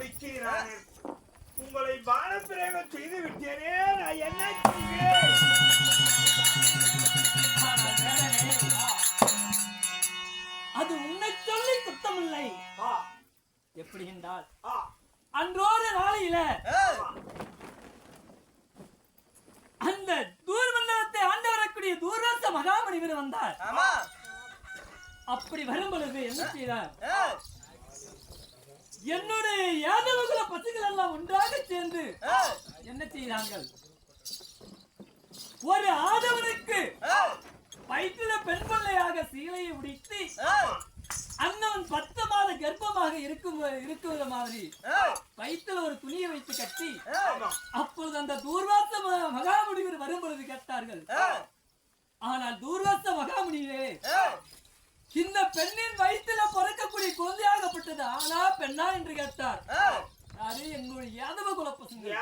பாராமல் விடுக்கிறானே உங்களை பானப்பிரயோகம் செய்து விட்டேனே நான் என்ன செய்வேன்? ஆனால் வேடனே, அது உன்னை சொல்லி குத்தமில்லை ஆ, எப்படி என்றால் அன்றோடு நாளையில. அந்த தூர்மண்டலத்தை ஆண்டு வரக்கூடிய தூர்வாச மகாமணிவர் வந்தார். அப்படி வரும் பொழுது என்ன செய்தார்? என்னுடைய யாதவகுல பசுகள் எல்லாம் ஒன்றாக சேர்ந்து என்ன செய்தார்கள்? ஒரு ஆதவனுக்கு வயிற்றில பெண் பிள்ளையாக சீலையை உடித்து அண்ணன் பத்து மாத கர்ப்பமாக இருக்கும் இருக்கிற மாதிரி வயிற்றுல ஒரு துணியை வைத்து கட்டி. அப்பொழுது அந்த தூர்வாச மகாமுனிவர் வரும் பொழுது கேட்டார்கள் ஆனால் தூர்வாச மகாமுனிவே இந்த பெண்ணின் வயிற்றில பிறக்கக்கூடிய குழந்தையாகப்பட்டது ஆனா பெண்ணா என்று கேட்டார். யாரு? எங்களுடைய யாதவ குல பசங்க.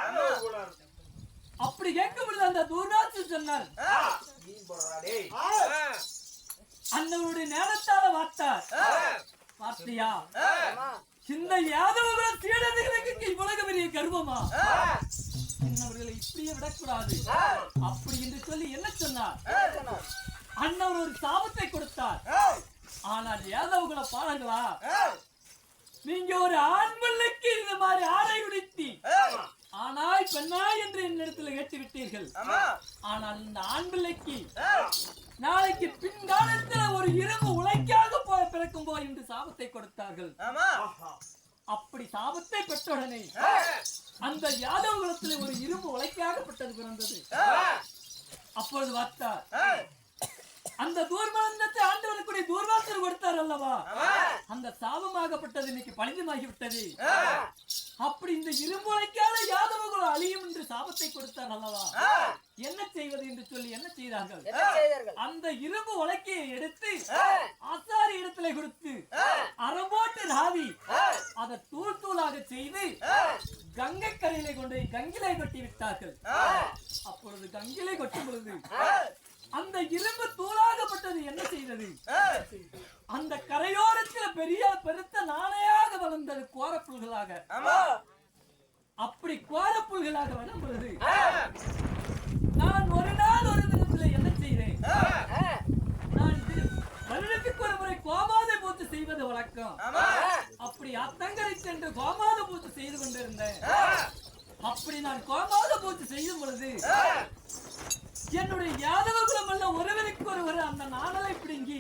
அப்படி கேட்கும் பொழுது அந்த தூர்வாசு சொன்னார். அண்ணனுடைய நேரத்தால வார்த்தார் பார்த்தியா? இந்த யாதவ குல சீடர்களுக்கு இவ்வளவு பெரிய கர்வமா? இன்னவர்களை இப்படியே விடக்கூடாது. அப்படி என்று சொல்லி என்ன சொன்னார்? அண்ணவர் ஒரு சாபத்தை கொடுத்தார். ஆனால் யாதவகுல பாருங்களா நீங்க ஒரு ஆண் பிள்ளைக்கு இந்த மாதிரி ஆடை உடுத்தி ஆனாய் பெண்ணாய் என்று என்னிடத்தில் கேட்டு விட்டீர்கள் ஆனால் இந்த ஆண் பிள்ளைக்கு நாளைக்கு பின்காலத்துல ஒரு இரும்பு உழைக்காக போய் பிறக்கும் போய் என்று சாபத்தை கொடுத்தார்கள். அப்படி சாபத்தை பெற்றவுடனே அந்த யாதவ குலத்தில் ஒரு இரும்பு உழைக்காகப்பட்டது பிறந்தது. அப்பொழுது பார்த்தார் அந்த தூர்மலத்தை ஆண்டு வரக்கூடிய தூர்வாசர் கொடுத்தார் அல்லவா அந்த சாபமாகப்பட்டது இன்னைக்கு பலிதமாகி விட்டது அப்படி இந்த இரும்பு உழைக்காத யாதவ குலம் அழியும் என்று சாபத்தை கொடுத்தார் அல்லவா என்ன செய்வது என்று சொல்லி என்ன செய்தார்கள்? அந்த இரும்பு உலக்கையை எடுத்து ஆசாரி இடத்துல கொடுத்து அறம்போட்டு ராவி அதை தூள் தூளாக செய்து கங்கை கரையிலே கொண்டு கங்கிலே கொட்டி விட்டார்கள். அப்பொழுது கங்கிலே கொட்டும் பொழுது அந்த இரும்பு தூளாகப்பட்டது என்ன செய்தது? அந்த கரையோரத்தில் பெரிய பெருத்த நாளையாக வளர்ந்தது கோரப்புல்களாக. அப்படி கோரப்புல்களாக வரும் பொழுது நான் ஒரு நாள் ஒரு தினத்தில் என்ன செய்தேன்? நான் வருடத்துக்கு ஒரு முறை கோமாத பூத்து செய்வது வழக்கம். அப்படி அத்தங்கரை சென்று கோமாத பூத்து செய்து கொண்டிருந்தேன். அப்படி நான் கோமாத பூத்து செய்யும் பொழுது என்னுடைய யாதவ குலம் ஒருவருக்கு ஒருவர் அந்த நாணலை பிடுங்கி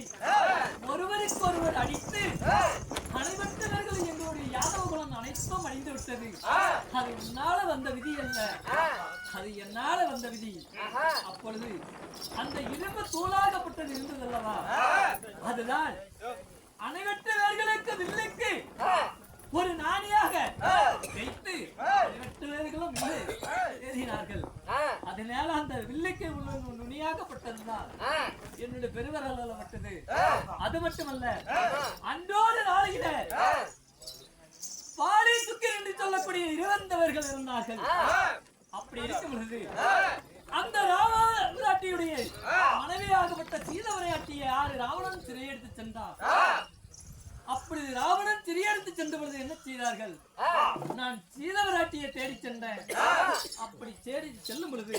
ஒருவருக்கு ஒருவர் அடித்து அனைவர்த்தவர்கள் எங்களுடைய யாதவ குலம் அனைத்தும் அழிந்து விட்டது. அது உன்னால வந்த விதி அல்ல. அது என்னால வந்த விதி. அப்பொழுது அந்த இரும்பு தூளாகப்பட்டது இருந்தது அல்லவா? அதுதான் அனைவற்றவர்களுக்கு வில்லுக்கு. ஒரு நாணியாக வைத்து அனைவற்றவர்களும் வில்லு ஏறினார்கள். அதனால அந்த வில்லுக்கு உள்ள நு- நுனியாகப்பட்டதுதான் என்னுடைய பெருவரலால பட்டது அது மட்டுமல்ல அன்றோடு நாளையில பாரி சுக்கர் என்று சொல்லக்கூடிய இருவந்தவர்கள் இருந்தார்கள். அப்படி இருக்கும் பொழுது அந்த ராமராட்டியுடைய மனைவியாகப்பட்ட சீதவரையாட்டிய யாரு ராவணன் சிறையெடுத்து சென்றார் அப்படி ராவணன் சிறையெடுத்து சென்ற பொழுது என்ன செய்தார்கள்? நான் சீதவராட்டியை தேடி சென்றேன். அப்படி தேடி செல்லும் பொழுது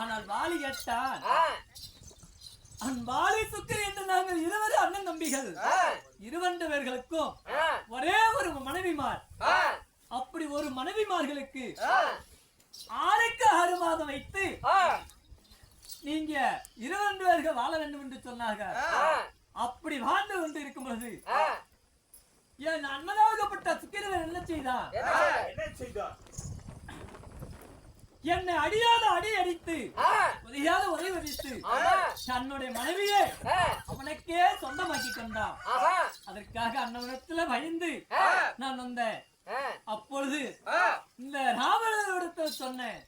ஆனால் வாலி கேட்டான் அன் வாலி சுக்கர் என்று நாங்கள் இருவர் அண்ணன் தம்பிகள். இருவண்டு பேர்களுக்கும் ஒரே ஒரு மனைவிமார். அப்படி ஒரு மனைவிமார்களுக்கு ஆறுக்கு ஆறு மாதம் வைத்து நீங்க இருவண்டு பேர்கள் வாழ வேண்டும் என்று சொன்னார்கள். அப்படி வாழ்ந்து கொண்டு இருக்கும் பொழுது என் அண்ணனாகப்பட்ட சுக்கிரவர் என்ன செய்தான் என்ன செய்தார்? என்னை அடியாத அடி அடித்து உதையாத உதை வதித்து தன்னுடைய மனைவியை அவனுக்கே சொந்தமாக்கி கொண்டான். அதற்காக அன்னவனத்துல பயந்து நான் வந்தேன். அப்பொழுது இந்த ராவணனிடத்தில் சொன்னேன்.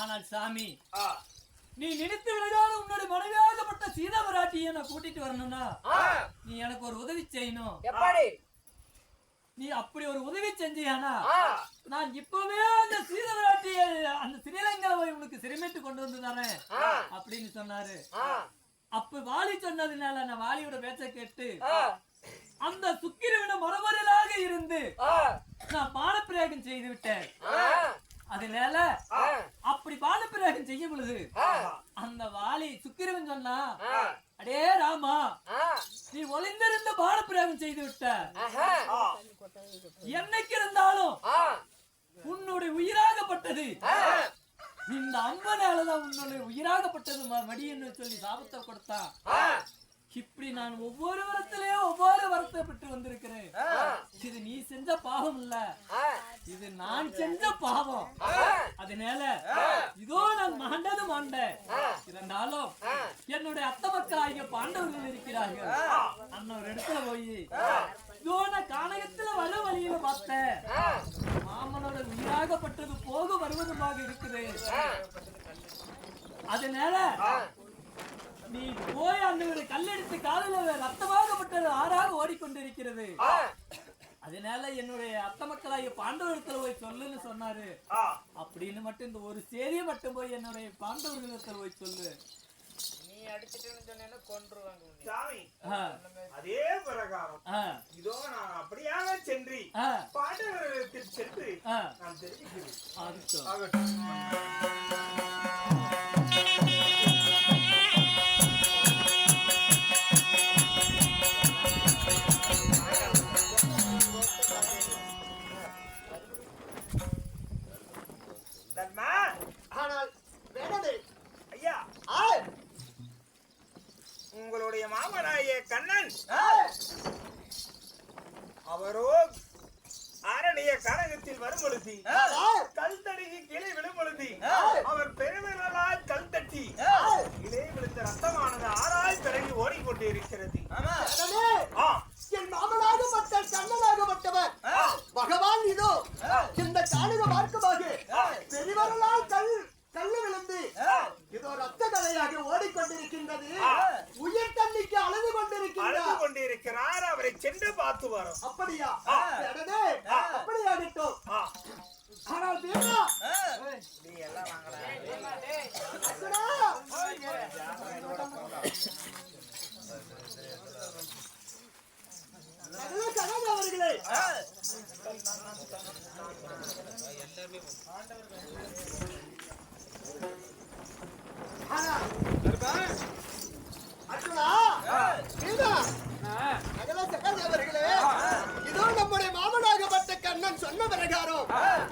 ஆனால் சாமி நீ நினைத்து விலகாத உன்னுடைய மனைவியாகப்பட்ட சீதா பிராட்டியை நான் கூட்டிட்டு வரணும்னா? நீ எனக்கு ஒரு உதவி செய்யணும். நீ அப்படி ஒரு உதவி செஞ்சியானா? நான் இப்பவே அந்த சீத பிராட்டியை அந்த ஸ்ரீலங்காவை உனக்கு சிறுமிட்டு கொண்டு வந்து தரேன் அப்படின்னு சொன்னாரு. அப்ப வாலி சொன்னதுனால நான் வாலியோட பேச்ச கேட்டு அந்த சுக்கிரவின மரபொருளாக இருந்து நான் பானப்பிரயோகம் செய்து விட்டேன். அதனால அப்படி பானப்பிரயோகம் செய்யும் பொழுது அந்த வாலி சுக்கிரவன் சொன்னா அடே ராமா நீ ஒளிந்திருந்த பானப்பிரயோகம் செய்து விட்ட. என்னைக்கு இருந்தாலும் உன்னுடைய உயிராகப்பட்டது. இந்த அம்பனாலதான் உன்னுடைய உயிராகப்பட்டது மடின்னு சொல்லி சாபத்தை கொடுத்தான். இப்படி நான் ஒவ்வொரு வரத்திலேயும் ஒவ்வொரு வருத்தப்பட்டு வந்திருக்கிறேன். ஆ, இது நீ செஞ்ச பாவம் இல்ல. இது நான் செஞ்ச பாவம். அதனால இதோ நான் மாண்டது மாண்டேன் இருந்தாலும். என்னுடைய அத்த மக்கள் ஆகிய பாண்டவர்கள் இருக்கிறார்கள். அண்ணன் ஒரு இடத்துல போய் இதோ நான் கானகத்துல வர வழியில பார்த்தேன். மாமனோட உயிராகப்பட்டது போக வருவதுமாக இருக்குது அதனால நீ போய் அந்த ஒரு கல்லெடுத்து காலில் ரத்தமாகப்பட்டது ஆறாக ஓடிக்கொண்டிருக்கிறது. அதனால என்னுடைய அத்த மக்களாகிய பாண்டவரத்துல போய் சொல்லுன்னு சொன்னாரு. அப்படின்னு மட்டும் இந்த ஒரு செய்தியை மட்டும் போய் என்னுடைய பாண்டவர்களிடத்துல போய் சொல்லு. நீ அடிச்சிட்டுன்னு சொன்னேன்னா கொன்றுவாங்க உன்னை. சாமி அதே பிரகாரம். இதோ நான் அப்படியாக சென்று ஆ, பாண்டவரிடத்தில் சென்று நான் தெரிவிக்கிறேன். இதோ நம்முடைய கண்ணன் சொன்ன பிரகாரம்.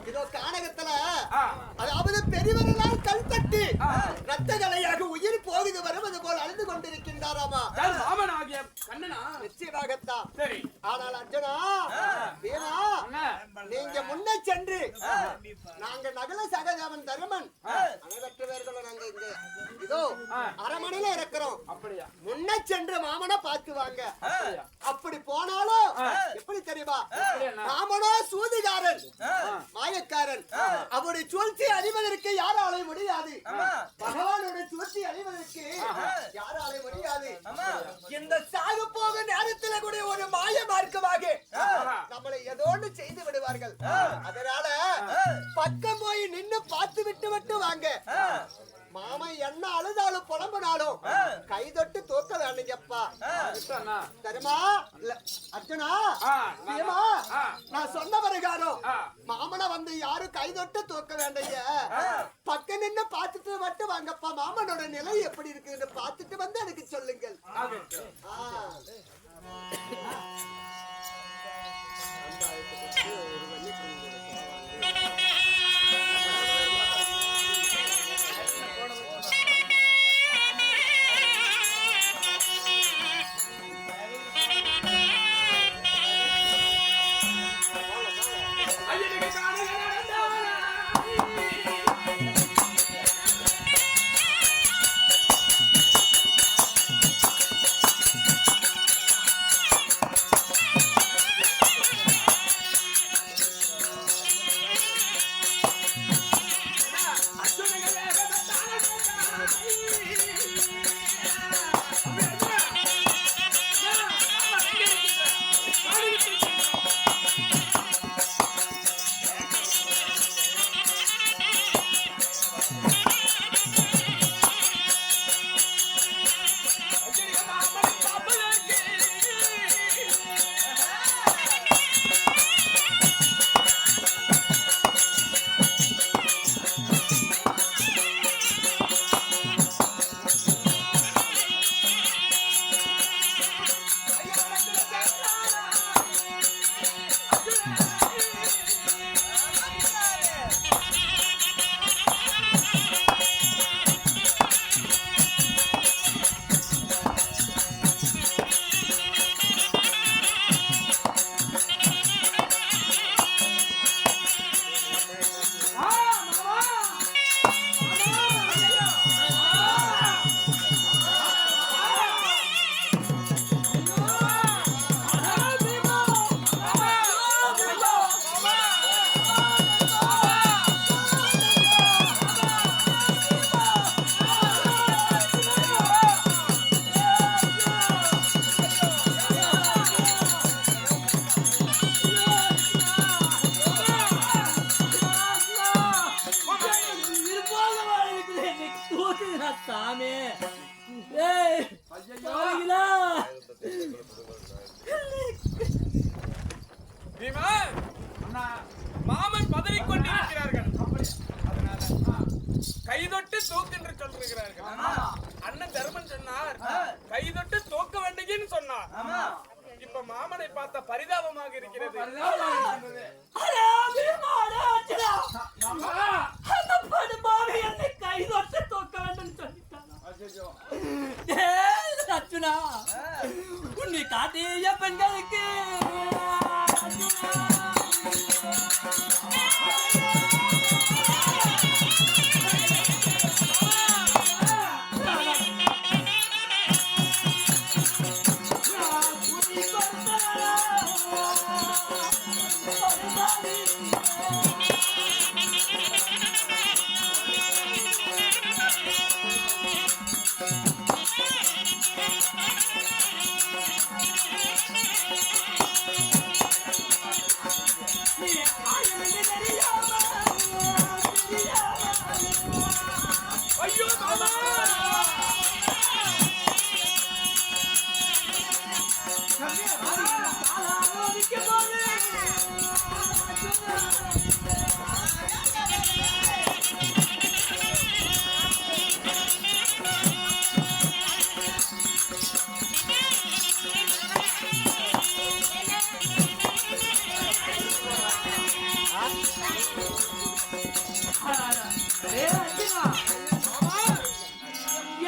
இதோ கானகத்துல அதாவது பெரியவர்களால் கல் தட்டி ரத்த கலையாக உயிர் போகுது வருவது போல் அழுது கொண்டிருக்கின்றாராமா. நிச்சயமாகத்தான் சரி. ஆனால் அர்ஜுனா வீணா நீங்க முன்ன சென்று நாங்க நகல சகதேவன் தருமன். அனைவற்ற பேர்களும் நாங்க இங்க. இதோ அரமனையில இருக்கிறோம். அப்படியா? முன்ன சென்று மாமனை பார்த்து வாங்க. அப்படி போனாலும் எப்படி தெரியுமா? மாமனோ சூதிகாரன் மாயக்காரன் அவருடைய சூழ்ச்சி அறிவதற்கு யாராலே முடியாது பகவானோட சூழ்ச்சி அறிவதற்கு யாராலே முடியாது இந்த சாகு போக நேரத்துல கூட ஒரு மாய மார்க்கமாக நம்மளை ஏதோ ஒண்ணு செய்து விடுவார்கள் அதனால பக்கம் போய் நின்னு பார்த்து விட்டு விட்டு வாங்க மாமன் என்ன அழுதாலும் புலம்புனாலும் கை தொட்டு தூக்க வேணுங்கப்பா தருமா இல்ல அர்ஜுனா ஆ. நான் சொன்ன பிரகாரம் ஆ. மாமனை வந்து யாரும் கை தொட்டு தூக்க வேண்டிய பக்கம் நின்னு பார்த்துட்டு மட்டும் வாங்கப்பா. மாமனோட நிலை எப்படி இருக்குன்னு பார்த்துட்டு வந்து எனக்கு சொல்லுங்கள். ஆ.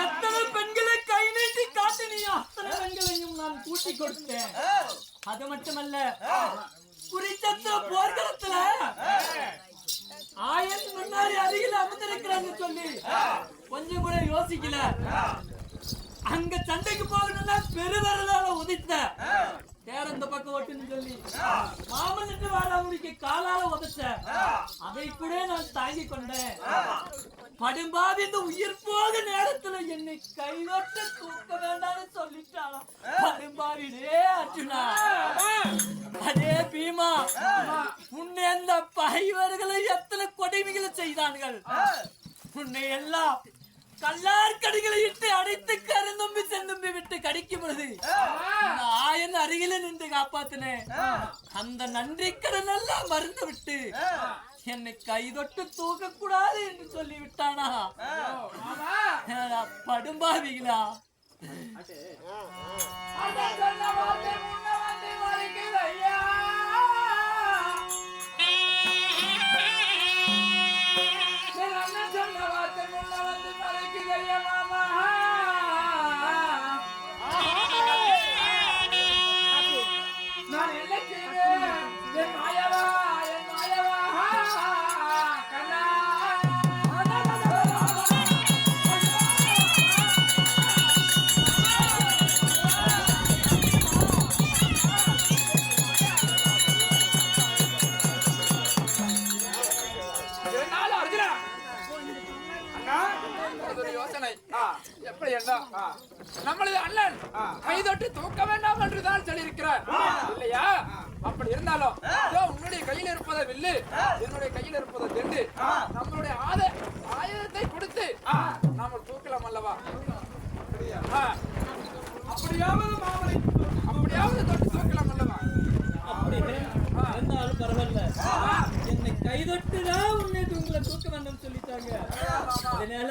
எத்தனை பெண்களை கை நீட்டி காட்டினியோ? அத்தனை பெண்களையும் நான் கூட்டி கொடுத்தேன். அது மட்டுமல்ல குறிச்சத்திர போர்க்களத்துல ஆயன் முன்னாடி அருகில் அமர்ந்திருக்கிறான்னு சொல்லி கொஞ்சம் கூட யோசிக்கல. அங்க சண்டைக்கு போகணும்னா பெருவரலால உதித்த தேர இந்த பக்கம் ஓட்டுன்னு சொல்லி. மாமனுக்கு வாழாமுடிக்கு காலால உதைச்ச அதை கூட நான் தாங்கி கொண்டேன். படும்பாவி இந்த உயிர் போக நேரத்துல என்னை கைதொட்டு தூக்க வேண்டாம்னு சொல்லிட்டானா படும்பாவி டே அர்ஜுனா. அதே பீமா உன்னை அந்த பகைவர்களை எத்தனை கொடுமைகளை செய்தார்கள்? உன்னை எல்லாம் கல்லார்கடிகளை இட்டு அடைத்து கருந்தும்பி செந்தும்பி விட்டு கடிக்கும் பொழுது ஆயன் அருகில நின்று காப்பாத்தினேன் அந்த நன்றி கடன் எல்லாம் மறந்து விட்டு என்னை கைதொட்டு தூக்க கூடாது என்று சொல்லி விட்டானா படும்பாவிகளா ஐயா அது ஒரு யோசனை. எப்படி என்ன? நம்மளது அண்ணன் கைதொட்டு தூக்க வேண்டாம் என்று தான் சொல்லியிருக்கிறார் இல்லையா? அப்படி இருந்தாலும் உன்னுடைய கையில் இருப்பதை வில்லு என்னுடைய கையில் இருப்பதை தெண்டு நம்மளுடைய ஆத ஆயுதத்தை கொடுத்து நாம தூக்கலாம் அல்லவா? ஆ. அப்படியாவது மாமனை அப்படியாவது தொட்டு தூக்கலாம் அல்லவா? அப்படி இருந்தாலும் பரவாயில்ல. என்னை கைதொட்டுதான் உன்னை உங்களை தூக்க வேண்டாம் சொல்லிட்டாங்க. அதனால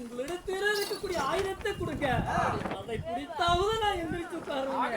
உங்களிடத்தில் இருக்கக்கூடிய ஆயுதத்தை கொடுங்க. அதை பிடித்தாவது நான் எந்திரிச்சு உட்காருவேன்.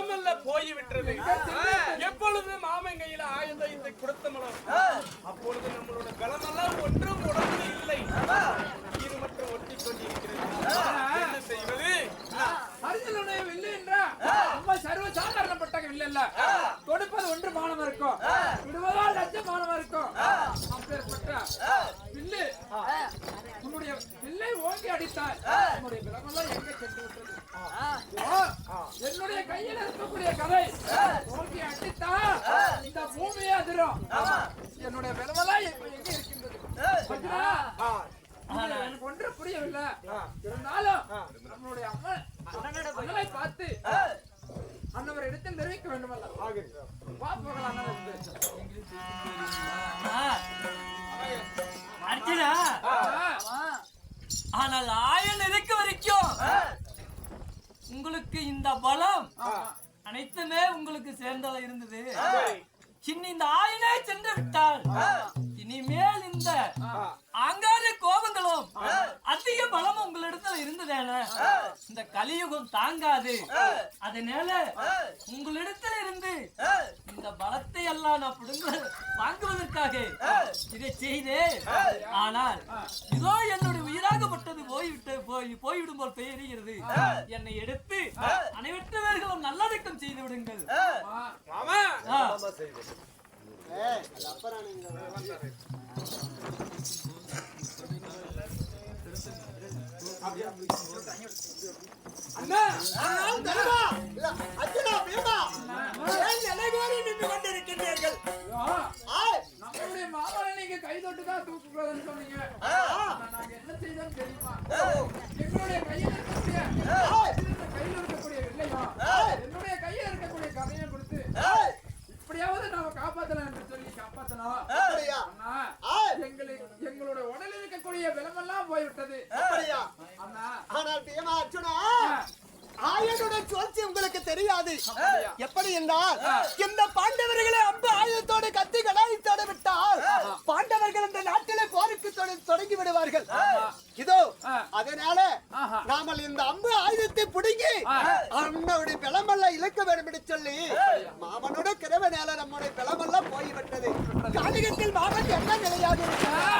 கடமல்ல போய் விட்டது எப்பொழுது மாமன் கையில ஆயுதத்தை கொடுத்தமனோ அப்பொழுது நம்மளோட பலமெல்லாம் ஒன்றும் உடம்பு இல்லை. இது மட்டும் ஒட்டி கொண்டிருக்கிறது. என்ன செய்வது? அர்ஜுனுடைய வில்லு என்றா? ரொம்ப சர்வ சாதாரணப்பட்ட வில்லு இல்ல தொடுப்பது ஒன்று மானமா இருக்கும். விடுவதால் லட்சம் மானமா இருக்கும். அப்பேற்பட்ட வில்லு. உன்னுடைய வில்லை ஓங்கி அடித்தால் உன்னுடைய விலகெல்லாம் எங்க சென்று விட்டது? என்னுடைய கையில் இருக்கக்கூடிய கதை. ஓங்கி அடித்தா இந்த பூமியே அதிரும். என்னுடைய விலமெல்லாம் இப்ப எங்க இருக்கின்றது? எனக்கு ஒன்றும் புரியவில்லை. இருந்தாலும் நம்மளுடைய அம்மா அண்ணனை பார்த்து அண்ணவர் இடத்தில் தெரிவிக்க வேண்டுமல்ல. போகலாம் அண்ணன் அர்ஜுனா ஆனால் ஆயன் இருக்க வரைக்கும்? உங்களுக்கு இந்த பலம் அனைத்துமே உங்களுக்கு சேர்ந்ததா இருந்தது. இனி இந்த ஆயனே சென்று விட்டால் இனிமேல் இந்த ஆங்கார கோபங்களும் அதிக பலம் உங்களிடத்துல இருந்ததேன இந்த கலியுகம் தாங்காது. அதனால உங்களிடத்துல இருந்து இந்த பலத்தை எல்லாம் நான் பிடுங்க வாங்குவதற்காக இதை செய்தேன் ஆனால் இதோ என்னுடைய உயிராகப்பட்டது போய்விட்டு போய் போய்விடும் போல் பெயருகிறது என்னை எடுத்து அனைவற்ற பேர்களும் நல்லடக்கம் செய்து விடுங்கள். கொண்டிருக்கின்றீர்கள் நம்மளுடைய மாமனை நீங்க கை தொட்டு தான் தூக்குறதுன்னு சொன்னீங்க என்ன செய்தோம் தெரியுமா? எங்களுடைய கையில் இருக்கக்கூடிய வெள்ளையும் ஆய். என்னுடைய கையில் இருக்கக்கூடிய கதையும் கொடுத்து ஆய், இப்படியாவது நாம காப்பாத்தலாம் என்று சொல்லி காப்பாத்தணும் அப்படியா அண்ணா ஆய், எங்களை எங்களுடைய உடலில் இருக்கக்கூடிய விலமெல்லாம் போய்விட்டது அப்படியா அண்ணா ஆனால் பீமா அர்ஜுனா ஆயனுடைய சோழ்ச்சி உங்களுக்கு தெரியாது? எப்படி என்றால் இந்த பாண்டவர்களை அம்பு ஆயுதத்தோடு கத்தி கடாயத்தோடு விட்டால் பாண்டவர்கள் இந்த நாட்டிலே போருக்கு தொட- தொடங்கி விடுவார்கள் இதோ. அதனால. நாமல் இந்த அம்பு ஆயுதத்தை பிடுங்கி. நம்முடைய பிளமெல்லாம் இழுக்க வேண்டும் என்று சொல்லி மாமனோட கிரவனால நம்முடைய பிளமெல்லாம் போய்விட்டது காலிகத்தில் மாமன் என்ன நிலையாக இருக்கிறார்?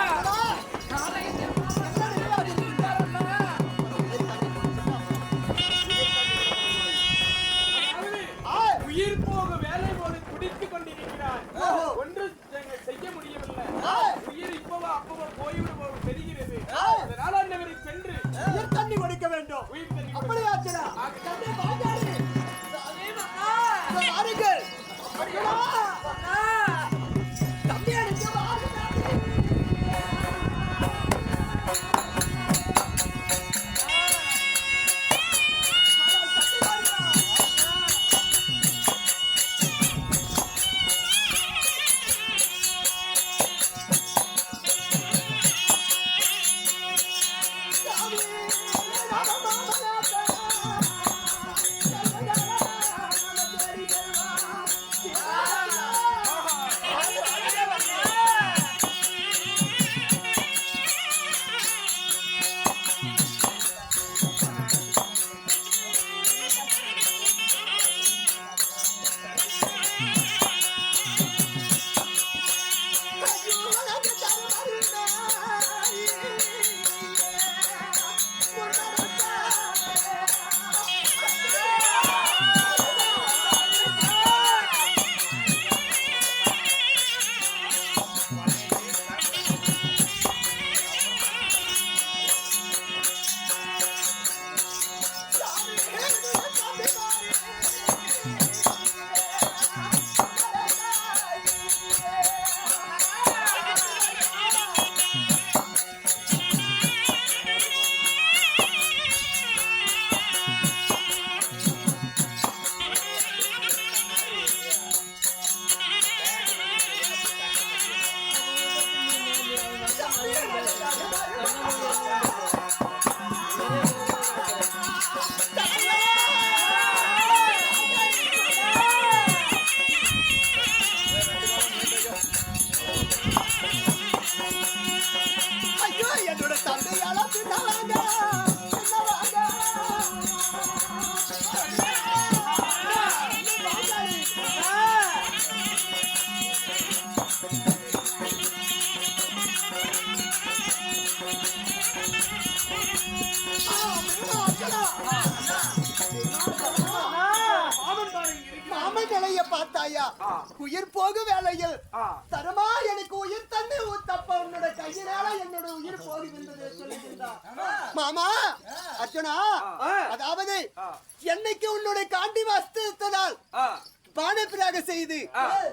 செய்து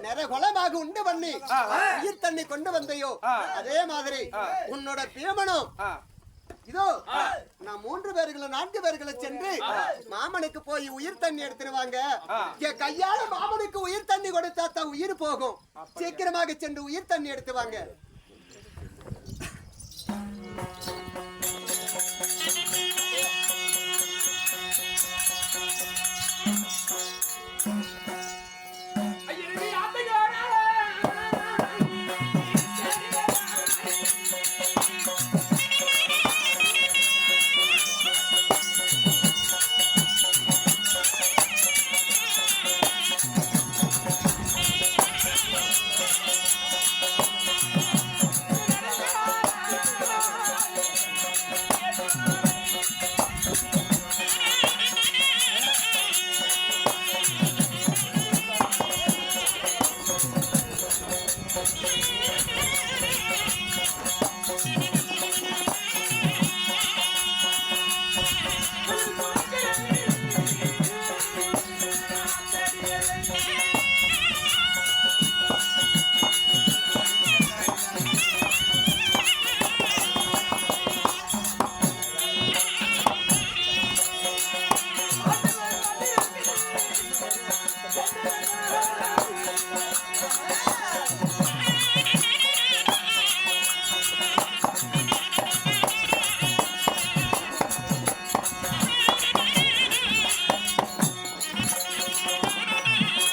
நரகுலமாக உண்டு பண்ணி உயிர் தண்ணி கொண்டு வந்தையோ? அதே மாதிரி உன்னோட பேமனும் இதோ நான் மூன்று பேர்களை நான்கு பேர்களை சென்று மாமனுக்கு போய் உயிர் தண்ணி எடுத்துருவாங்க என் கையால மாமனுக்கு உயிர் தண்ணி கொடுத்தா தான் உயிர் போகும். சீக்கிரமாக சென்று உயிர் தண்ணி எடுத்துவாங்க